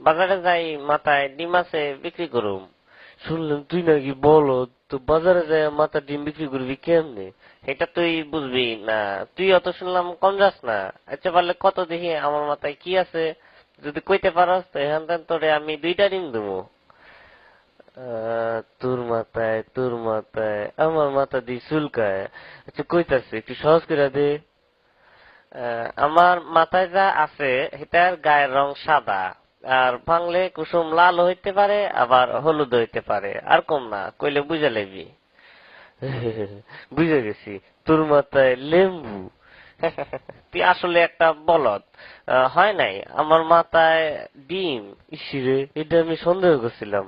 বাজারে যাই মাথায় ডিম আছে, বিক্রি করুম। শুনলাম তুই নাকি বলো তো বাজারে যায় মাথা ডিম বিক্রি করবি কেমনে? এটা তুই বুঝবি না। তুই অত শুনলাম কম যাস না। আচ্ছা পারলে কত দেখি আমার মাথায় কি আছে? যদি কইতে পারস, তো এখান তোরে আমি দুইটা ডিম দেবো। তোর মাথায় তোর মাথায়, আমার মাথা দিয়ে চুলকায়। আচ্ছা কইতাছে, একটু সহজ করে দে। আমার মাথায় যা আছে এটার গায়ের রং সাদা। আর ভাঙলে কুসুম লাল হইতে পারে, আবার হলুদ হইতে পারে। আর কম না, কইলে বুঝে লেবি বুঝে গেছি, তোর মাথায় লেম্বু। তুই আসলে একটা বলদ। হয় নাই, আমার মাথায় ডিম। ইসিরে এটা আমি সন্দেহ করছিলাম।